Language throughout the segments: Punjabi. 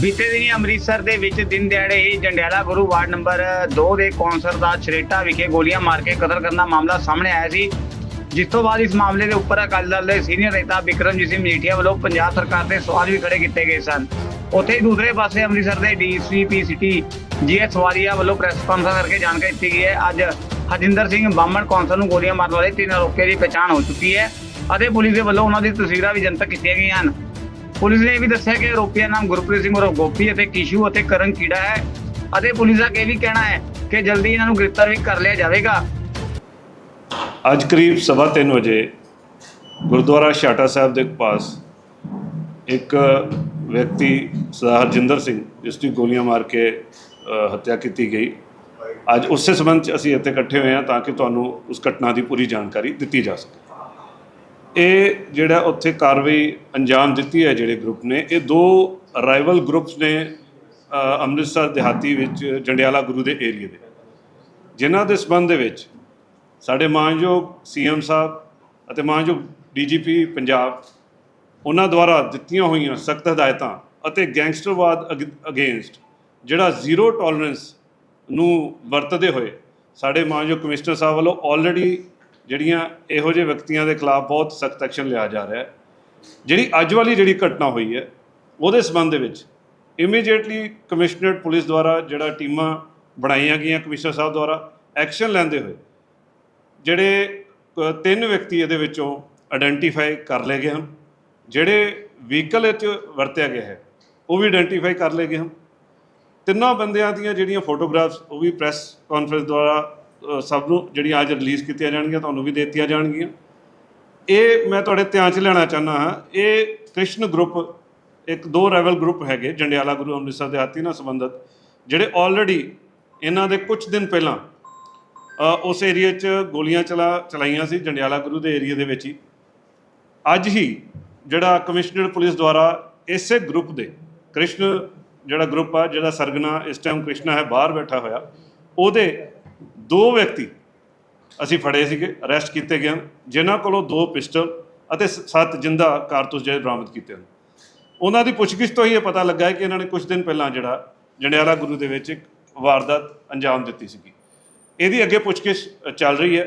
ਬੀਤੇ ਦਿਨੀ ਅੰਮ੍ਰਿਤਸਰ ਦੇ ਵਿੱਚ ਦਿਨ ਦਿਹਾੜੇ ਹੀ ਜੰਡਿਆਲਾ ਗੁਰੂ ਵਾਰਡ ਨੰਬਰ 2 ਦੇ ਕੌਂਸਲਰ ਦਾ ਛਰੇਟਾ ਵਿਖੇ ਗੋਲੀਆਂ ਮਾਰ ਕੇ ਕਤਲ ਕਰਨ ਦਾ ਮਾਮਲਾ ਸਾਹਮਣੇ ਆਇਆ ਸੀ। ਜਿਸ ਤੋਂ ਬਾਅਦ ਇਸ ਮਾਮਲੇ ਦੇ ਉੱਪਰ ਅਕਾਲੀ ਦਲ ਦੇ ਸੀਨੀਅਰ ਨੇਤਾ ਬਿਕਰਮਜੀਤ ਸਿੰਘ ਮਜੀਠੀਆ ਵੱਲੋਂ ਪੰਜਾਬ ਸਰਕਾਰ ਦੇ ਸਵਾਲ ਵੀ ਖੜੇ ਕੀਤੇ ਗਏ ਸਨ। ਉੱਥੇ ਹੀ ਦੂਸਰੇ ਪਾਸੇ ਅੰਮ੍ਰਿਤਸਰ ਦੇ ਡੀਸੀਪੀ ਸਿਟੀ ਜੀਐਸ ਸਵਾਰੀਆ ਵੱਲੋਂ ਪ੍ਰੈਸ ਕਾਨਫਰੰਸ ਕਰਕੇ ਜਾਣਕਾਰੀ ਦਿੱਤੀ ਗਈ ਹੈ। ਅੱਜ ਹਰਜਿੰਦਰ ਸਿੰਘ ਬਾਮਣ ਕੌਂਸਲ ਨੂੰ ਗੋਲੀਆਂ ਮਾਰਨ ਵਾਲੇ ਤਿੰਨ ਆਰੋਪੀਆਂ ਦੀ ਪਛਾਣ ਹੋ ਚੁੱਕੀ ਹੈ ਅਤੇ ਪੁਲਿਸ ਦੇ ਵੱਲੋਂ ਉਹਨਾਂ ਦੀ ਤਸਵੀਰਾਂ ਵੀ ਜਨਤਕ ਕੀਤੀਆਂ ਗਈਆਂ ਹਨ। ਪੁਲਿਸ ਨੇ ਇਹ ਵੀ ਦੱਸਿਆ ਕਿ ਆਰੋਪੀਆਂ ਨਾਮ ਗੁਰਪ੍ਰੀਤ ਸਿੰਘ ਉਰਫ ਗੋਪੀ ਅਤੇ ਕਿਸ਼ੂ ਅਤੇ ਕਰਨ ਕੀੜਾ ਹੈ। ਅਤੇ ਪੁਲਿਸ ਦਾ ਇਹ ਵੀ ਕਹਿਣਾ ਹੈ ਕਿ ਜਲਦੀ ਇਹਨਾਂ ਨੂੰ ਗ੍ਰਿਫਤਾਰ ਵੀ ਕਰ ਲਿਆ ਜਾਵੇਗਾ। ਅੱਜ ਕਰੀਬ ਸਵਾ ਤਿੰਨ ਵਜੇ ਗੁਰਦੁਆਰਾ ਛਾਟਾ ਸਾਹਿਬ ਦੇ ਪਾਸ ਇੱਕ ਵਿਅਕਤੀ ਸਰਦਾਰ ਹਰਜਿੰਦਰ ਸਿੰਘ, ਜਿਸ ਦੀ ਗੋਲੀਆਂ ਮਾਰ ਕੇ ਹੱਤਿਆ ਕੀਤੀ ਗਈ। ਅੱਜ ਉਸੇ ਸੰਬੰਧ 'ਚ ਅਸੀਂ ਇੱਥੇ ਇਕੱਠੇ ਹੋਏ ਹਾਂ ਤਾਂ ਕਿ ਤੁਹਾਨੂੰ ਉਸ ਘਟਨਾ ਦੀ ਪੂਰੀ ਜਾਣਕਾਰੀ ਦਿੱਤੀ ਜਾ ਸਕੇ। ਇਹ ਜਿਹੜਾ ਉੱਥੇ ਕਾਰਵਾਈ ਅੰਜਾਮ ਦਿੱਤੀ ਹੈ ਜਿਹੜੇ ਗਰੁੱਪ ਨੇ, ਇਹ ਦੋ ਰਾਈਵਲ ਗਰੁੱਪਸ ਨੇ ਅੰਮ੍ਰਿਤਸਰ ਦਿਹਾਤੀ ਵਿੱਚ, ਜੰਡਿਆਲਾ ਗੁਰੂ ਦੇ ਏਰੀਆ ਦੇ। ਜਿਨ੍ਹਾਂ ਦੇ ਸਬੰਧ ਦੇ ਵਿੱਚ ਸਾਡੇ ਮਾਨਯੋਗ ਸੀਐਮ ਸਾਹਿਬ ਅਤੇ ਮਾਨਯੋਗ ਡੀਜੀਪੀ ਪੰਜਾਬ, ਉਹਨਾਂ ਦੁਆਰਾ ਦਿੱਤੀਆਂ ਹੋਈਆਂ ਸਖਤ ਹਦਾਇਤਾਂ ਅਤੇ ਗੈਂਗਸਟਰਵਾਦ ਅਗੇਂਸਟ ਜਿਹੜਾ ਜ਼ੀਰੋ ਟੋਲਰੈਂਸ ਨੂੰ ਵਰਤਦੇ ਹੋਏ ਸਾਡੇ ਮਾਨਯੋਗ ਕਮਿਸ਼ਨਰ ਸਾਹਿਬ ਵੱਲੋਂ ਆਲਰੇਡੀ ਜਿਹੜੀਆਂ ਇਹੋ ਜਿਹੇ ਵਿਅਕਤੀਆਂ ਦੇ ਖਿਲਾਫ ਬਹੁਤ ਸਖਤ ਐਕਸ਼ਨ ਲਿਆ ਜਾ ਰਿਹਾ ਹੈ। ਜਿਹੜੀ ਅੱਜ ਵਾਲੀ ਜਿਹੜੀ ਘਟਨਾ ਹੋਈ ਹੈ, ਉਹਦੇ ਸਬੰਧ ਦੇ ਵਿੱਚ ਇਮੀਡੀਏਟਲੀ ਕਮਿਸ਼ਨਰੇਟ ਪੁਲਿਸ ਦੁਆਰਾ ਜਿਹੜਾ ਟੀਮਾਂ ਬਣਾਈਆਂ ਗਈਆਂ ਕਮਿਸ਼ਨਰ ਸਾਹਿਬ ਦੁਆਰਾ ਐਕਸ਼ਨ ਲੈਂਦੇ ਹੋਏ, ਜਿਹੜੇ ਤਿੰਨ ਵਿਅਕਤੀ ਇਹਦੇ ਵਿੱਚੋਂ ਆਇਡੈਂਟੀਫਾਈ ਕਰ ਲਏ ਗਏ ਹਨ। ਜਿਹੜੇ ਵਹੀਕਲ ਵਿੱਚ ਵਰਤਿਆ ਗਿਆ ਹੈ, ਉਹ ਵੀ ਆਇਡੈਂਟੀਫਾਈ ਕਰ ਲਏ ਗਏ ਹਨ। ਤਿੰਨਾਂ ਬੰਦਿਆਂ ਦੀਆਂ ਜਿਹੜੀਆਂ ਫੋਟੋਗ੍ਰਾਫਸ ਉਹ ਵੀ ਪ੍ਰੈਸ ਕਾਨਫਰੰਸ ਦੁਆਰਾ ਸਭ ਨੂੰ ਜਿਹੜੀਆਂ ਅੱਜ ਰਿਲੀਜ਼ ਕੀਤੀਆਂ ਜਾਣਗੀਆਂ, ਤੁਹਾਨੂੰ ਵੀ ਦੇ ਦਿੱਤੀਆਂ ਜਾਣਗੀਆਂ। ਇਹ ਮੈਂ ਤੁਹਾਡੇ ਧਿਆਨ 'ਚ ਲੈਣਾ ਚਾਹੁੰਦਾ ਹਾਂ, ਇਹ ਕ੍ਰਿਸ਼ਨ ਗਰੁੱਪ ਇੱਕ ਦੋ ਰੈਵਲ ਗਰੁੱਪ ਹੈਗੇ, ਜੰਡਿਆਲਾ ਗੁਰੂ ਅੰਮ੍ਰਿਤਸਰ ਦੇ ਹਾਤੀ ਨਾਲ ਸੰਬੰਧਿਤ, ਜਿਹੜੇ ਆਲਰੇਡੀ ਇਹਨਾਂ ਦੇ ਕੁਝ ਦਿਨ ਪਹਿਲਾਂ ਉਸ ਏਰੀਆ 'ਚ ਗੋਲੀਆਂ ਚਲਾ, ਚਲਾਈਆਂ ਸੀ, ਜੰਡਿਆਲਾ ਗੁਰੂ ਦੇ ਏਰੀਆ ਦੇ ਵਿੱਚ ਹੀ। ਅੱਜ ਹੀ ਜਿਹੜਾ ਕਮਿਸ਼ਨਰ ਪੁਲਿਸ ਦੁਆਰਾ ਇਸੇ ਗਰੁੱਪ ਦੇ, ਕ੍ਰਿਸ਼ਨ ਜਿਹੜਾ ਗਰੁੱਪ ਆ, ਜਿਹੜਾ ਸਰਗਨਾ ਇਸ ਟਾਈਮ ਕ੍ਰਿਸ਼ਨਾ ਹੈ, ਬਾਹਰ ਬੈਠਾ ਹੋਇਆ, ਉਹਦੇ ਦੋ ਵਿਅਕਤੀ ਅਸੀਂ ਫੜੇ ਸੀਗੇ ਅਰੈਸਟ ਕੀਤੇ ਗਏ ਹਨ, ਜਿਨ੍ਹਾਂ ਕੋਲੋਂ ਦੋ ਪਿਸਟਲ ਅਤੇ ਸੱਤ ਜਿੰਦਾ ਕਾਰਤੂਸ ਜਿਹੜੇ ਬਰਾਮਦ ਕੀਤੇ ਹਨ। ਉਹਨਾਂ ਦੀ ਪੁੱਛਗਿੱਛ ਤੋਂ ਹੀ ਇਹ ਪਤਾ ਲੱਗਾ ਕਿ ਇਹਨਾਂ ਨੇ ਕੁਝ ਦਿਨ ਪਹਿਲਾਂ ਜਿਹੜਾ ਜੰਡਿਆਲਾ ਗੁਰੂ ਦੇ ਵਿੱਚ ਇੱਕ ਵਾਰਦਾਤ ਅੰਜਾਮ ਦਿੱਤੀ ਸੀਗੀ। ਇਹਦੀ ਅੱਗੇ ਪੁੱਛਗਿੱਛ ਚੱਲ ਰਹੀ ਹੈ।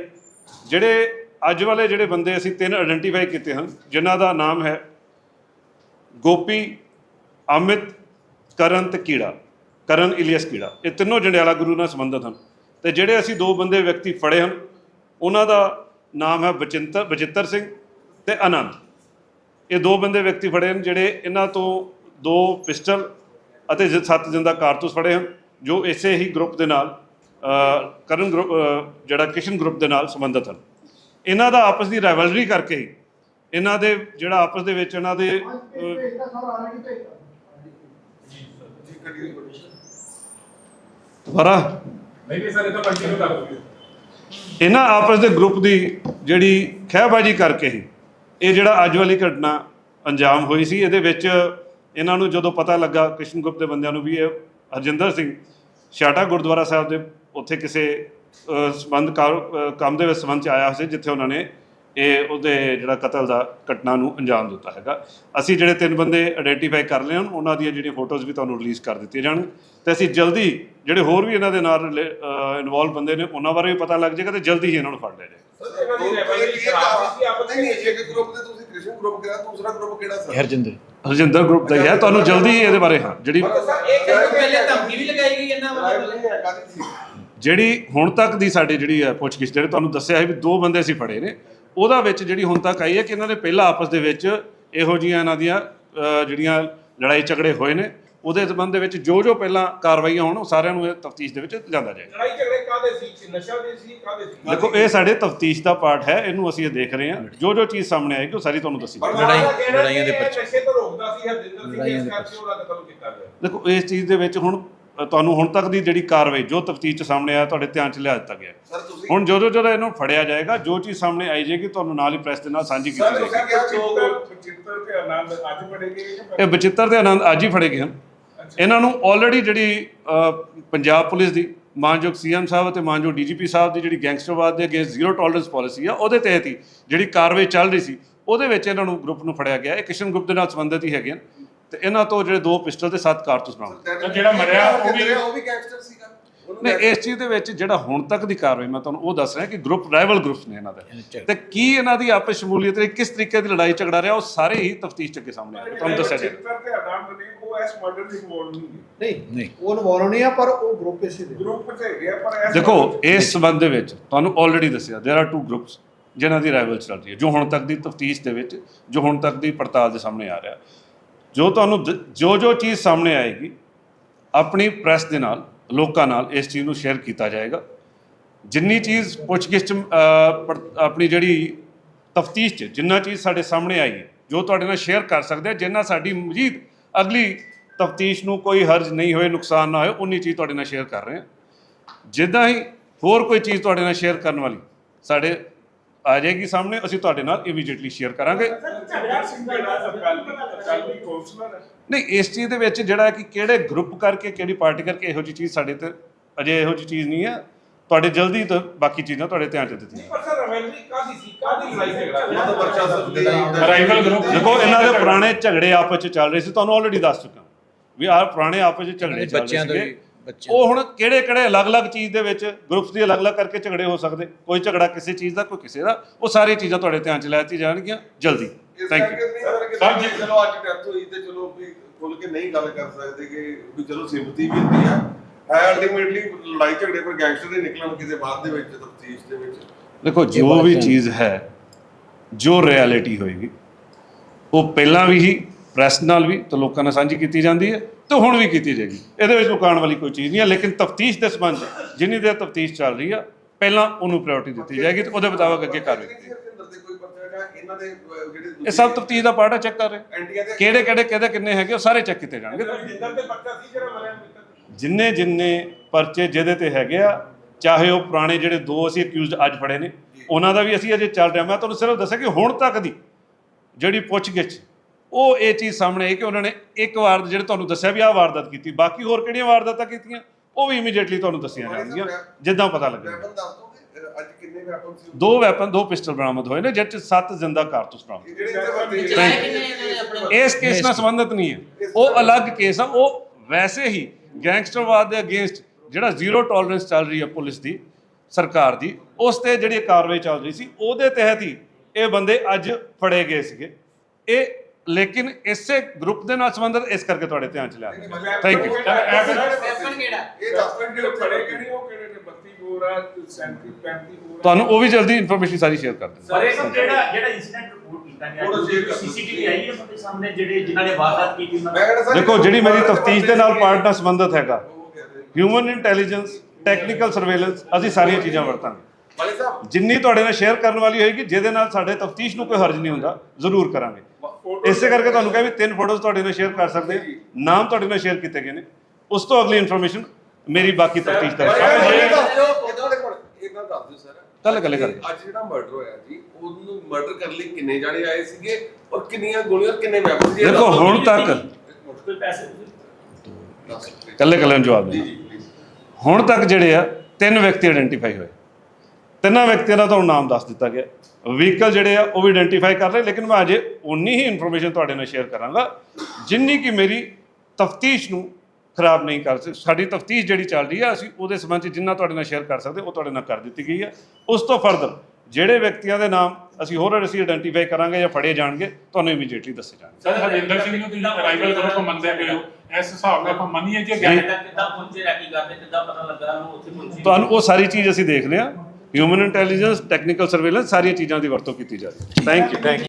ਜਿਹੜੇ ਅੱਜ ਵਾਲੇ ਜਿਹੜੇ ਬੰਦੇ ਅਸੀਂ ਤਿੰਨ ਆਇਡੈਂਟੀਫਾਈ ਕੀਤੇ ਹਨ, ਜਿਨ੍ਹਾਂ ਦਾ ਨਾਮ ਹੈ ਗੋਪੀ, ਅਮਿਤ, ਕਰਨ ਤੇ ਕੀੜਾ, ਕਰਨ ਇਲੀਅਸ ਕੀੜਾ। ਇਹ ਤਿੰਨੋਂ ਜੰਡਿਆਲਾ ਗੁਰੂ ਨਾਲ ਸੰਬੰਧਿਤ ਹਨ। ਤੇ ਜਿਹੜੇ ਅਸੀਂ ਦੋ ਬੰਦੇ ਵਿਅਕਤੀ ਫੜੇ ਹਨ, ਉਹਨਾਂ ਦਾ ਨਾਮ ਹੈ ਬਚਿੰਤਰ ਬਚਿੱਤਰ ਸਿੰਘ ਤੇ ਆਨੰਦ ਇਹ ਦੋ ਬੰਦੇ ਵਿਅਕਤੀ ਫੜੇ ਹਨ, ਜਿਹੜੇ ਇਹਨਾਂ ਤੋਂ ਦੋ ਪਿਸਟਲ ਅਤੇ ਜ- ਸੱਤ ਜਿੰਦਾ ਕਾਰਤੂਸ ਫੜੇ ਹਨ, ਜੋ ਇਸੇ ਹੀ ਗਰੁੱਪ ਦੇ ਨਾਲ ਕਰਨ ਗਰੁੱਪ ਜਿਹੜਾ ਕਿਸ਼ਨ ਗਰੁੱਪ ਦੇ ਨਾਲ ਸੰਬੰਧਿਤ ਹਨ। ਇਹਨਾਂ ਦਾ ਆਪਸ ਦੀ ਰਾਈਵਲਰੀ ਕਰਕੇ ਹੀ ਇਹਨਾਂ ਦੇ ਜਿਹੜਾ ਆਪਸ ਦੇ ਵਿੱਚ ਇਹਨਾਂ ਦੇ ਦੁਬਾਰਾ। ਨਹੀਂ ਨਹੀਂ, ਸਰ, ਇਹ ਤਾਂ ਕੰਟੀਨਿਊ ਕਰ ਦਿਓ। ਇਹਨਾਂ ਆਪਸ ਦੇ ਗਰੁੱਪ ਦੀ ਜਿਹੜੀ ਖਹਿਬਾਜੀ ਕਰਕੇ ਹੀ ਇਹ ਜਿਹੜਾ ਅੱਜ ਵਾਲੀ ਘਟਨਾ ਅੰਜਾਮ ਹੋਈ ਸੀ, ਇਹਦੇ ਵਿੱਚ ਇਹਨਾਂ ਨੂੰ ਜਦੋਂ ਪਤਾ ਲੱਗਾ ਕ੍ਰਿਸ਼ਨ ਗਰੁੱਪ ਦੇ ਬੰਦਿਆਂ ਨੂੰ ਵੀ ਇਹ ਹਰਜਿੰਦਰ ਸਿੰਘ ਛਾਟਾ ਗੁਰਦੁਆਰਾ ਸਾਹਿਬ ਦੇ ਉੱਥੇ ਕਿਸੇ ਸੰਬੰਧ ਕਾਰ- ਕੰਮ ਦੇ ਵਿੱਚ ਸੰਬੰਧ ਚ ਆਇਆ ਸੀ, ਜਿੱਥੇ ਉਹਨਾਂ ਨੇ ਇਹ ਉਹਦੇ ਜਿਹੜਾ ਕਤਲ ਦਾ ਘਟਨਾ ਨੂੰ ਅੰਜਾਮ ਦਿੱਤਾ ਹੈਗਾ। ਅਸੀਂ ਜਿਹੜੇ ਤਿੰਨ ਬੰਦੇ ਆਇਡੈਂਟੀਫਾਈ ਕਰ ਲਏ ਹਨ ਉਹਨਾਂ ਦੀਆਂ ਜਿਹੜੀਆਂ ਫੋਟੋਜ਼ ਵੀ ਤੁਹਾਨੂੰ ਰਿਲੀਜ਼ ਕਰ ਦਿੱਤੀਆਂ ਜਾਣ ਤੇ ਅਸੀਂ ਜਲਦੀ ਜਿਹੜੇ ਹੋਰ ਵੀ ਇਹਨਾਂ ਦੇ ਨਾਲ ਇਨਵੋਲਵ ਬੰਦੇ ਨੇ ਉਹਨਾਂ ਬਾਰੇ ਵੀ ਪਤਾ ਲੱਗ ਜਾਏਗਾ ਤੇ ਜਲਦੀ ਹੀ ਇਹਨਾਂ ਨੂੰ ਫੜ ਲਿਆ ਜਾਏਗਾ। ਸਰ ਇਹਨਾਂ ਦੀ ਰੈਵਲਰੀ ਸ਼ਰਾਬ ਸੀ ਆਪਸ ਨਹੀਂ ਵਿੱਚ? ਨਹੀਂ ਇੱਕ ਗਰੁੱਪ ਦੇ ਤੁਸੀਂ ਕ੍ਰਿਸ਼ਨ ਗਰੁੱਪ ਕਿਹਾ ਦੂਸਰਾ ਗਰੁੱਪ ਕਿਹੜਾ ਸਰ? ਹਰਜਿੰਦਰ। ਹਰਜਿੰਦਰ ਗਰੁੱਪ ਦਾ ਹੀ ਹੈ ਤੁਹਾਨੂੰ ਜਲਦੀ ਹੀ ਇਹਦੇ ਬਾਰੇ ਹਾਂ ਜਿਹੜੀ ਜਿਹੜੀ ਹੁਣ ਤੱਕ ਦੀ ਸਾਡੀ ਜਿਹੜੀ ਹੈ ਪੁੱਛਗਿੱਛ ਜਿਹੜੇ ਤੁਹਾਨੂੰ ਦੱਸਿਆ ਹੈ ਵੀ ਦੋ ਬੰਦੇ ਅਸੀਂ ਫੜੇ ਨੇ ਉਹਦਾ ਵਿੱਚ ਜਿਹੜੀ ਹੁਣ ਤੱਕ ਆਈ ਹੈ ਕਿ ਇਹਨਾਂ ਨੇ ਪਹਿਲਾਂ ਆਪਸ ਦੇ ਵਿੱਚ ਇਹੋ ਜਿਹੀਆਂ ਇਹਨਾਂ ਦੀਆਂ ਜਿਹੜੀਆਂ ਲੜਾਈ ਝਗੜੇ ਹੋਏ ਨੇ ਉਹਦੇ ਸੰਬੰਧ ਦੇ ਵਿੱਚ ਜੋ ਜੋ ਪਹਿਲਾਂ ਕਾਰਵਾਈਆਂ ਹੋਣ ਉਹ ਸਾਰਿਆਂ ਨੂੰ ਇਹ ਤਫਤੀਸ਼ ਦੇ ਵਿੱਚ ਲਿਆਂਦਾ ਜਾਏਗਾ। ਲੜਾਈ ਝਗੜੇ ਕਾਦੇ ਸੀ? ਨਸ਼ਾ ਦੇ ਸੀ? ਕਾਦੇ ਸੀ? ਦੇਖੋ ਇਹ ਸਾਡੇ ਤਫਤੀਸ਼ ਦਾ ਪਾਰਟ ਹੈ ਇਹਨੂੰ ਅਸੀਂ ਇਹ ਦੇਖ ਰਹੇ ਹਾਂ। ਜੋ ਜੋ ਚੀਜ਼ ਸਾਹਮਣੇ ਆਏਗੀ ਉਹ ਸਾਰੀ ਤੁਹਾਨੂੰ ਦੱਸੀ ਜਾਏਗੀ। ਲੜਾਈ- ਲੜਾਈਆਂ ਦੇ ਪਰਚੇ ਨਸ਼ੇ ਤੋਂ ਰੋਕਦਾ ਸੀ ਹਰਜਿੰਦਰ ਸਿੰਘ ਇਸ ਦੇ ਕਰਕੇ ਉਹਦਾ ਕਤਲ ਕੀਤਾ ਗਿਆ। ਦੇਖੋ ਇਸ ਚੀਜ਼ ਦੇ ਵਿੱਚ ਹੁਣ ਤੁਹਾਨੂੰ ਹੁਣ ਤੱਕ ਦੀ ਜਿਹੜੀ ਕਾਰਵਾਈ ਜੋ ਤਫਤੀਸ਼ ਚ ਸਾਹਮਣੇ ਆਇਆ ਤੁਹਾਡੇ ਧਿਆਨ ਚ ਲਿਆ ਦਿੱਤਾ ਗਿਆ ਹੁਣ ਜਦੋਂ ਜਦੋਂ ਇਹਨੂੰ ਫੜਿਆ ਜਾਏਗਾ ਜੋ ਚੀਜ਼ ਸਾਹਮਣੇ ਆਈ ਜਾਏਗੀ ਤੁਹਾਨੂੰ ਨਾਲ ਹੀ ਪ੍ਰੈਸ ਦੇ ਨਾਲ ਸਾਂਝੀ ਕੀਤੀ ਸਰ ਜਾਏਗੀ। ਇਹ ਬਚਿੱਤਰ ਤੇ ਆਨੰਦ ਅੱਜ ਹੀ ਫੜੇ ਗਏ ਹਨ। ਇਹਨਾਂ ਨੂੰ ਆਲਰੇਡੀ ਜਿਹੜੀ ਪੰਜਾਬ ਪੁਲਿਸ ਦੀ ਮਾਨਯੋਗ ਸੀਐਮ ਸਾਹਿਬ ਅਤੇ ਮਾਨਯੋਗ ਡੀਜੀਪੀ ਸਾਹਿਬ ਦੀ ਜਿਹੜੀ ਗੈਂਗਸਟਰਵਾਦ ਦੇ ਅਗੇਂਸਟ ਜ਼ੀਰੋ ਟੋਲਰੈਂਸ ਪਾਲਿਸੀ ਆ ਉਹਦੇ ਤਹਿਤ ਹੀ ਜਿਹੜੀ ਕਾਰਵਾਈ ਚੱਲ ਰਹੀ ਸੀ ਉਹਦੇ ਵਿੱਚ ਇਹਨਾਂ ਨੂੰ ਗਰੁੱਪ ਨੂੰ ਫੜਿਆ ਗਿਆ। ਇਹ ਕਿਸ਼ਨ ਗਰੁੱਪ ਦੇ ਨਾਲ ਸੰਬੰਧਿਤ ਹੀ ਹੈਗੇ ਹਨ। ਤੇ ਇਹਨਾਂ ਤੋਂ ਜਿਹੜੇ ਦੋ ਪਿਸਟਲ ਤੇ ਸੱਤ ਕਾਰਤੂਸ ਬਰਾਮਦ ਤਾਂ ਜਿਹੜਾ ਮਰਿਆ ਉਹ ਵੀ- ਉਹ ਵੀ ਗੈਂਗਸਟਰ ਸੀਗਾ ਉਹਨੂੰ ਨਹੀਂ ਇਸ ਚੀਜ਼ ਦੇ ਵਿੱਚ ਜਿਹੜਾ ਹੁਣ ਤੱਕ ਦੀ ਕਾਰਵਾਈ ਮੈਂ ਤੁਹਾਨੂੰ ਉਹ ਦੱਸ ਰਿਹਾ ਕਿ ਗਰੁੱਪ ਰਾਈਵਲ ਗਰੁੱਪਸ ਨੇ ਇਹਨਾਂ ਦੇ ਤੇ ਕੀ ਇਹਨਾਂ ਦੀ ਆਪਸ ਸ਼ਮੂਲੀਅਤ ਰਹੀ ਕਿਸ ਤਰੀਕੇ ਦੀ ਲੜਾਈ ਝਗੜਾ ਰਿਹਾ ਉਹ ਸਾਰੇ ਹੀ ਤਫਤੀਸ਼ ਚ ਅੱਗੇ ਸਾਹਮਣੇ ਆਏ ਤੁਹਾਨੂੰ ਦੱਸਿਆ ਜਾਏਗਾ ਬਚਿੱਤਰ ਤੇ ਆਨੰਦ ਨੇ ਉਹ ਇਸ ਮਰਡਰ ਦੀ ਇਨਵੋਲਵ ਨਹੀਂ ਨਹੀਂ ਨਹੀਂ ਉਹ ਇਨਵੋਲਵ ਨਹੀਂ ਆ ਪਰ ਉਹ ਗਰੁੱਪ ਇਸੇ ਦੇ ਗਰੁੱਪ ਚ ਹੈਗੇ ਆ ਪਰ ਇਸ ਦੇਖੋ murder 'ਚ- ਇਸ ਸਬੰਧ ਦੇ ਵਿੱਚ ਤੁਹਾਨੂੰ ਆਲਰੇਡੀ ਦੱਸਿਆ देयर ਆਰ ਟੂ ਗਰੁੱਪਸ ਜਿਨ੍ਹਾਂ ਦੀ ਰਾਈਵਲ ਚੱਲ ਰਹੀ ਹੈ ਜੋ ਹੁਣ ਤੱਕ ਦੀ ਤਫਤੀਸ਼ ਦੇ ਵਿੱਚ ਜੋ ਹੁਣ ਤੱਕ ਦੀ ਪੜਤਾਲ ਦੇ ਸਾਹਮਣੇ ਆ ਰਿਹਾ ਜੋ ਤੁਹਾਨੂੰ ਜੋ ਜੋ ਚੀਜ਼ ਸਾਹਮਣੇ ਆਏਗੀ ਆਪਣੀ ਪ੍ਰੈਸ ਦੇ ਨਾਲ ਲੋਕਾਂ ਨਾਲ ਇਸ ਚੀਜ਼ ਨੂੰ ਸ਼ੇਅਰ ਕੀਤਾ ਜਾਏਗਾ। ਜਿੰਨੀ ਚੀਜ਼ ਪੁੱਛਗਿੱਛ 'ਚ, ਅਹ, ਪੜ- ਆਪਣੀ ਜਿਹੜੀ ਤਫਤੀਸ਼ 'ਚ ਜਿੰਨਾ ਚੀਜ਼ ਸਾਡੇ ਸਾਹਮਣੇ ਆਈ ਹੈ ਜੋ ਤੁਹਾਡੇ ਨਾਲ ਸ਼ੇਅਰ ਕਰ ਸਕਦੇ ਆ ਜਿੰਨਾ ਸਾਡੀ ਮਜ਼ੀਦ ਅਗਲੀ ਤਫਤੀਸ਼ ਨੂੰ ਕੋਈ ਹਰਜ ਨਹੀਂ ਹੋਏ ਨੁਕਸਾਨ ਨਾ ਹੋਏ ਉਨੀ ਚੀਜ਼ ਤੁਹਾਡੇ ਨਾਲ ਸ਼ੇਅਰ ਕਰ ਰਹੇ ਹਾਂ ਜਿੱਦਾਂ ਹੀ ਹੋਰ ਕੋਈ ਚੀਜ਼ ਤੁਹਾਡੇ ਨਾਲ ਸ਼ੇਅਰ ਕਰਨ ਵਾਲੀ ਸਾਡੇ ਆ ਜਾਏਗੀ ਸਾਹਮਣੇ ਅਸੀਂ ਤੁਹਾਡੇ ਨਾਲ ਇਮੀਡੀਏਟਲੀ ਸ਼ੇਅਰ ਕਰਾਂਗੇ। ਜਗਤ ਸਿੰਘ ਜਿਹੜਾ ਅਕਾਲੀ ਅਕਾਲੀ ਕੌਂਸਲਰ ਹੈ ਨਹੀਂ ਇਸ ਚੀਜ਼ ਦੇ ਵਿੱਚ ਜਿਹੜਾ ਕਿ ਕਿਹੜੇ ਗਰੁੱਪ ਕਰਕੇ ਕਿਹੜੀ ਪਾਰਟੀ ਕਰਕੇ ਇਹੋ ਜਿਹੀ ਚੀਜ਼ ਸਾਡੇ ਤੇ ਅਜੇ ਇਹੋ ਜਿਹੀ ਚੀਜ਼ ਨਹੀਂ ਹੈ। ਤੁਹਾਡੇ ਜਲਦੀ ਤੋਂ ਬਾਕੀ ਚੀਜ਼ਾਂ ਤੁਹਾਡੇ ਧਿਆਨ 'ਚ ਦਿੱਤੀਆਂ। ਪਰ ਸਰ ਰਵੈਲਰੀ ਕਾਦੀ ਸੀ ਕਾਦੀ ਲੜਾਈ ਝਗੜਾ ਦਾ ਪਰਚਾ ਸਬਦੀ Rival group। ਦੇਖੋ ਇਹਨਾਂ ਦੇ ਪੁਰਾਣੇ ਝਗੜੇ ਆਪਸ 'ਚ ਚੱਲ ਰਹੇ ਸੀ ਤੁਹਾਨੂੰ ਆਲਰੇਡੀ ਦੱਸ ਚੁੱਕਾ। ਵੀ ਆਹ ਪੁਰਾਣੇ ਆਪਸ 'ਚ ਝਗੜੇ ਚੱਲ ਰਹੇ ਬੱਚਿਆਂ ਬੱਚਿਆਂ ਉਹ ਹੁਣ ਕਿਹੜੇ ਕਿਹੜੇ ਅਲੱਗ-ਅਲੱਗ ਚੀਜ਼ ਦੇ ਵਿੱਚ ਗਰੁੱਪਸ ਦੀ ਅਲੱਗ-ਅਲੱਗ ਕਰਕੇ ਝਗੜੇ ਹੋ ਸਕਦੇ? ਕੋਈ ਝਗੜਾ ਕਿਸੇ ਚੀਜ਼ ਦਾ ਕੋਈ ਕਿਸੇ ਦਾ? ਉਹ ਸਾਰੀਆਂ ਚੀਜ਼ਾਂ ਤੁਹਾਡੇ ਧਿਆਨ 'ਚ ਲੈਤੀ ਜਾਣਗੀਆਂ। ਜਲਦੀ। ਥੈਂਕ ਯੂ ਸਰ ਜੀ- ਚਲੋ ਅੱਜ ਡੈਥ ਹੋਈ ਤੇ ਚਲੋ ਵੀ ਖੁੱਲ ਕੇ ਨਹੀਂ ਗੱਲ ਕਰ ਸਕਦੇ ਕਿ ਵੀ ਚਲੋ ਸਿੰਪਥੀ ਵੀ ਹੁੰਦੀ ਆ। ਹੈ ਅਲਟੀਮੇਟਲੀ ਲੜਾਈ ਝਗੜੇ ਪਰ ਗੈਂਗਸਟਰ ਦੇ ਨਿਕਲਣ ਕਿਸੇ ਬਾਅਦ ਦੇ ਵਿੱਚ ਤਫਤੀਸ਼ ਦੇ ਵਿੱਚ। ਦੇਖੋ ਜੋ ਵੀ ਚੀਜ਼ ਹੈ ਜੋ ਰਿਐਲਿਟੀ ਹੋਏਗੀ ਉਹ ਪਹਿਲਾਂ ਵੀ ਹੀ ਪ੍ਰੈਸ ਨਾਲ ਵੀ ਤੇ ਲੋਕਾਂ ਨਾਲ ਸਾਂਝੀ ਕੀਤੀ ਜਾਂਦੀ ਹੈ ਤੇ ਹੁਣ ਵੀ ਕੀਤੀ ਜਾਏਗੀ। ਇਹਦੇ ਵਿੱਚ ਲੁਕਾਉਣ ਵਾਲੀ ਕੋਈ ਚੀਜ਼ ਨਹੀਂ ਹੈ ਲੇਕਿਨ ਤਫਤੀਸ਼ ਦੇ ਸੰਬੰਧ ਜਿੰਨੀ ਦੇਰ ਤਫਤੀਸ਼ ਚੱਲ ਰਹੀ ਆ ਪਹਿਲਾਂ ਉਹਨੂੰ ਪ੍ਰਾਇੋਰਟੀ ਦਿੱਤੀ ਜਾਏਗੀ ਤੇ ਉਹਦੇ ਮੁਤਾਬਕ ਅੱਗੇ ਕਾਰਵਾਈ ਕੀਤੀ ਜਾਏਗੀ। ਇਹ ਸਭ ਤਫਤੀਸ਼ ਦਾ ਪਾਰਟ ਹੈ ਚੈੱਕ ਕਰ ਰਹੇ। ਕਿਹੜੇ ਕਿਹੜੇ ਕਿਹਦੇ ਕਿੰਨੇ ਹੈਗੇ ਉਹ ਸਾਰੇ ਚੈੱਕ ਕੀਤੇ ਜਾਣਗੇ। ਜਿੰਨੇ ਜਿੰਨੇ ਪਰਚੇ ਜਿਹਦੇ ਤੇ ਹੈਗੇ ਆ ਚਾਹੇ ਉਹ ਪੁਰਾਣੇ ਜਿਹੜੇ ਦੋ ਅਸੀਂ ਅਕਿਊਜ਼ਡ ਅੱਜ ਫੜੇ ਨੇ ਉਹਨਾਂ ਦਾ ਵੀ ਅਸੀਂ ਅਜੇ ਚੱਲ ਰਿਹਾ ਮੈਂ ਤੁਹਾਨੂੰ ਸਿਰਫ ਦੱਸਿਆ ਕਿ ਹੁਣ ਤੱਕ ਦੀ ਜਿਹੜੀ ਪੁੱਛਗਿੱਛ ਉਹ ਇਹ ਚੀਜ਼ ਸਾਹਮਣੇ ਆਈ ਕਿ ਉਹਨਾਂ ਨੇ ਇੱਕ ਵਾਰ ਜਿਹੜੇ ਤੁਹਾਨੂੰ ਦੱਸਿਆ ਵੀ ਆਹ ਵਾਰਦਾਤ ਕੀਤੀ ਬਾਕੀ ਹੋਰ ਕਿਹੜੀਆਂ ਵਾਰਦਾਤਾਂ ਕੀਤੀਆਂ ਉਹ ਵੀ ਇਮੀਡੀਏਟਲੀ ਤੁਹਾਨੂੰ ਦੱਸੀਆਂ ਜਾਣਗੀਆਂ ਜਿੱਦਾਂ ਪਤਾ ਲੱਗੇ ਵੈਪਨ ਦੱਸ ਦੋਗੇ? ਅਹ, ਅੱਜ ਕਿੰਨੇ ਵੈਪਨ ਸੀ? ਦੋ ਵੈਪਨ ਦੋ ਪਿਸਟਲ ਬਰਾਮਦ ਹੋਏ ਨੇ ਜਿਹਦੇ ਚ ਸੱਤ ਜ਼ਿੰਦਾ ਕਾਰਤੂਸ ਬਰਾਮਦ ਇਸ ਕੇਸ ਨਾਲ ਸੰਬੰਧਿਤ ਨਹੀਂ ਹੈ। ਉਹ ਅਲੱਗ ਕੇਸ ਆ ਉਹ ਵੈਸੇ ਹੀ ਗੈਂਗਸਟਰਵਾਦ ਦੇ ਅਗੇਂਸਟ ਜਿਹੜਾ ਜ਼ੀਰੋ ਟੋਲਰੈਂਸ ਚੱਲ ਰਹੀ ਹੈ ਪੁਲਿਸ ਦੀ ਸਰਕਾਰ ਦੀ ਉਸ ਤੇ ਜਿਹੜੀ ਕਾਰਵਾਈ ਚੱਲ ਰਹੀ ਸੀ ਉਹਦੇ ਤਹਿਤ ਹੀ ਇਹ ਬੰਦੇ ਅੱਜ ਫੜੇ ਗਏ ਸੀਗੇ। ਇਹ ਲੇਕਿਨ ਇਸੇ ਗਰੁੱਪ ਦੇ ਨਾਲ ਸੰਬੰਧਿਤ ਇਸ ਕਰਕੇ ਤੁਹਾਡੇ ਧਿਆਨ ਚ ਲਿਆ। ਥੈਂਕ ਯੂ ਵੈਪਨ ਕਿਹੜਾ? ਇਹ ਦੱਸ ਦਿਓ ਜਿਹੜੇ ਫੜੇ ਕਿਹੜੇ ਉਹ ਕਿਹੜੇ ਨੇ? 32 ਬੋਰ ਆ 37 35 ਬੋਰ ਆ ਤੁਹਾਨੂੰ ਉਹ ਵੀ ਜਲਦੀ ਇਨਫੋਰਮੇਸ਼ਨ ਸਾਰੀ ਸ਼ੇਅਰ ਕਰ ਦਿੰਦੇ। ਸਰ ਇਹ ਸਭ ਜਿਹੜਾ ਜਿਹੜਾ ਇਨਸੀਡੈਂਟ ਰਿਪੋਰਟ ਕੀਤਾ ਗਿਆ। ਸੀਸੀਟੀਵੀ ਆਈ ਹੈ ਤੁਹਾਡੇ ਸਾਹਮਣੇ ਜਿਹੜੇ ਜਿਨ੍ਹਾਂ ਨੇ ਵਾਰਦਾਤ ਕੀਤੀ ਉਹਨਾਂ ਦੇਖੋ ਜਿਹੜੀ ਮੇਰੀ ਤਫਤੀਸ਼ ਦੇ ਨਾਲ ਪਾਰਟ ਨਾਲ ਸੰਬੰਧਿਤ ਹੈਗਾ। ਹਿਊਮਨ ਇੰਟੈਲੀਜੈਂਸ ਟੈਕਨੀਕਲ ਸਰਵੇਲੈਂਸ ਅਸੀਂ ਸਾਰੀਆਂ ਚੀਜ਼ਾਂ ਵਰਤਾਂਗੇ। ਵਾਲੇ ਸਾਹਿਬ। ਜਿੰਨੀ ਤੁਹਾਡੇ ਨਾਲ ਸ਼ੇਅਰ ਕਰਨ ਵਾਲੀ ਹੋਏਗੀ ਜਿਹਦੇ ਨਾਲ ਸਾਡੇ ਤਫਤੀਸ਼ ਨੂੰ ਕੋਈ ਹਰਜ ਨਹੀਂ ਹੁੰਦਾ ਜ਼ਰੂਰ ਕਰਾਂਗੇ। ਇਸੇ ਕਰਕੇ ਤੁਹਾਨੂੰ ਕਿਹਾ ਵੀ ਤਿੰਨ ਫੋਟੋਜ਼ ਤੁਹਾਡੇ ਨਾਲ ਸ਼ੇਅਰ ਕਰ ਸਕਦੇ ਹਾਂ ਨਾਮ ਤੁਹਾਡੇ ਨਾਲ ਸ਼ੇਅਰ ਕੀਤੇ ਗਏ ਨੇ। ਉਸ ਤੋਂ ਅਗਲੀ ਇਨਫੋਰਮੇਸ਼ਨ ਮੇਰੀ ਬਾਕੀ ਤਫਤੀਸ਼ ਦਾ ਗੱਲ ਗੱਲੇ ਕਰ ਅੱਜ ਜਿਹੜਾ ਮਰਡਰ ਹੋਇਆ ਜੀ ਉਹਨੂੰ ਮਰਡਰ ਕਰਨ ਲਈ ਕਿੰਨੇ ਜਾਣੇ ਆਏ ਸੀਗੇ ਔਰ ਕਿੰਨੀਆਂ ਗੋਲੀਆਂ ਕਿੰਨੇ ਵੈਪਨ ਸੀ ਦੇਖੋ ਹੁਣ ਤੱਕ ਕੋਈ ਪੈਸੇ ਕੱਲੇ ਕੱਲੇ ਨੂੰ ਜਵਾਬ ਦੇ। ਹੁਣ ਤੱਕ ਜਿਹੜੇ ਆ ਤਿੰਨ ਵਿਅਕਤੀ ਆਇਡੈਂਟੀਫਾਈ ਹੋਏ। ਤਿੰਨਾਂ ਵਿਅਕਤੀਆਂ ਦਾ ਤੁਹਾਨੂੰ ਨਾਮ ਦੱਸ ਦਿੱਤਾ ਗਿਆ। ਵਹੀਕਲ ਜਿਹੜੇ ਆ ਉਹ ਵੀ ਆਇਡੈਂਟੀਫਾਈ ਕਰ ਰਹੇ ਲੇਕਿਨ ਮੈਂ ਅਜੇ ਉਨੀ ਹੀ ਇਨਫੋਰਮੇਸ਼ਨ ਤੁਹਾਡੇ ਨਾਲ ਸ਼ੇਅਰ ਕਰਾਂਗਾ ਜਿੰਨੀ ਕਿ ਮੇਰੀ ਤਫਤੀਸ਼ ਨੂੰ ਖਰਾਬ ਨਹੀਂ ਕਰ ਸਕ ਸਾਡੀ ਤਫਤੀਸ਼ ਜਿਹੜੀ ਚੱਲ ਰਹੀ ਆ ਅਸੀਂ ਉਹਦੇ ਸੰਬੰਧ 'ਚ ਜਿੰਨਾ ਤੁਹਾਡੇ ਨਾਲ ਸ਼ੇਅਰ ਕਰ ਸਕਦੇ ਉਹ ਤੁਹਾਡੇ ਨਾਲ ਕਰ ਦਿੱਤੀ ਗਈ ਹੈ ਉਸ ਤੋਂ ਫਰਦਰ ਜਿਹੜੇ ਵਿਅਕਤੀਆਂ ਦੇ ਨਾਮ ਅਸੀਂ ਹੋਰ ਅਸੀਂ ਆਇਡੈਂਟੀਫਾਈ ਕਰਾਂਗੇ ਜਾਂ ਫੜੇ ਜਾਣਗੇ ਤੁਹਾਨੂੰ ਇਮੀਡੀਏਟਲੀ ਦੱਸੇ ਜਾਣਗੇ। ਸਰ ਹਰਿੰਦਰ ਸਿੰਘ ਨੂੰ ਤੁਸੀਂ ਰਾਈਵਲ ਗਰੁੱਪ ਮੰਨਦੇ ਪਏ ਹੋ ਇਸ ਹਿਸਾਬ ਨਾਲ ਆਪਾਂ ਮੰਨੀਏ ਜੇ ਤੱਕ ਕਿੱਦਾਂ ਪਹੁੰਚੇ ਰੈਕੀ ਕਰਦੇ ਕਿੱਦਾਂ ਪਤਾ ਲੱਗਾ ਉਹਨੂੰ ਉੱਥੇ ਪਹੁੰਚੀ। ਤੁਹਾਨੂੰ ਉਹ ਸਾਰੀ ਚੀਜ਼ ਅਸੀਂ ਦੇਖ ਲਿਆ ਹਿਊਮਨ ਇੰਟੈਲੀਜੈਂਸ ਟੈਕਨੀਕਲ ਸਰਵੇਲੈਂਸ ਸਾਰੀਆਂ ਚੀਜ਼ਾਂ ਦੀ ਵਰਤੋਂ ਕੀਤੀ ਜਾ ਰਹੀ ਹੈ। Thank you